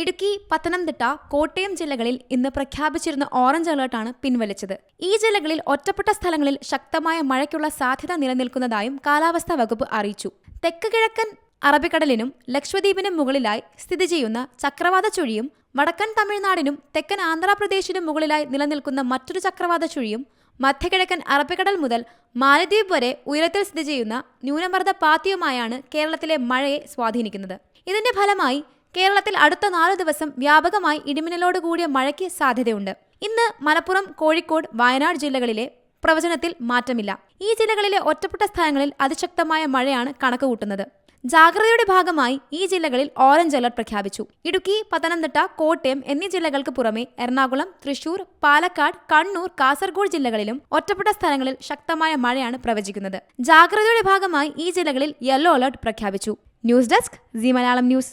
ഇടുക്കി പത്തനംതിട്ട കോട്ടയം ജില്ലകളിൽ ഇന്ന് പ്രഖ്യാപിച്ചിരുന്ന ഓറഞ്ച് അലേർട്ടാണ് പിൻവലിച്ചത്. ഈ ജില്ലകളിൽ ഒറ്റപ്പെട്ട സ്ഥലങ്ങളിൽ ശക്തമായ മഴയ്ക്കുള്ള സാധ്യത നിലനിൽക്കുന്നതായും കാലാവസ്ഥാ വകുപ്പ് അറിയിച്ചു. തെക്ക് കിഴക്കൻ അറബിക്കടലിനും ലക്ഷദ്വീപിനും മുകളിലായി സ്ഥിതി ചെയ്യുന്ന ചക്രവാത ചുഴിയും വടക്കൻ തമിഴ്നാടിനും തെക്കൻ ആന്ധ്രാപ്രദേശിനും മുകളിലായി നിലനിൽക്കുന്ന മറ്റൊരു ചക്രവാത ചുഴിയും മധ്യകിഴക്കൻ അറബിക്കടൽ മുതൽ മാലദ്വീപ് വരെ ഉയരത്തിൽ സ്ഥിതി ചെയ്യുന്ന ന്യൂനമർദ്ദ പാത്തിയുമായാണ് കേരളത്തിലെ മഴയെ സ്വാധീനിക്കുന്നത്. ഇതിന്റെ ഫലമായി കേരളത്തിൽ അടുത്ത നാല് ദിവസം വ്യാപകമായി ഇടിമിന്നലോട് കൂടിയ മഴയ്ക്ക് സാധ്യതയുണ്ട്. ഇന്ന് മലപ്പുറം കോഴിക്കോട് വയനാട് ജില്ലകളിലെ പ്രവചനത്തിൽ മാറ്റമില്ല. ഈ ജില്ലകളിലെ ഒറ്റപ്പെട്ട സ്ഥലങ്ങളിൽ അതിശക്തമായ മഴയാണ് കണക്കുകൂട്ടുന്നത്. ജാഗ്രതയുടെ ഭാഗമായി ഈ ജില്ലകളിൽ ഓറഞ്ച് അലർട്ട് പ്രഖ്യാപിച്ചു. ഇടുക്കി പത്തനംതിട്ട കോട്ടയം എന്നീ ജില്ലകൾക്ക് പുറമെ എറണാകുളം തൃശൂർ പാലക്കാട് കണ്ണൂർ കാസർഗോഡ് ജില്ലകളിലും ഒറ്റപ്പെട്ട സ്ഥലങ്ങളിൽ ശക്തമായ മഴയാണ് പ്രവചിക്കുന്നത്. ജാഗ്രതയുടെ ഭാഗമായി ഈ ജില്ലകളിൽ യെല്ലോ അലർട്ട് പ്രഖ്യാപിച്ചു. News desk Zee Malayalam news.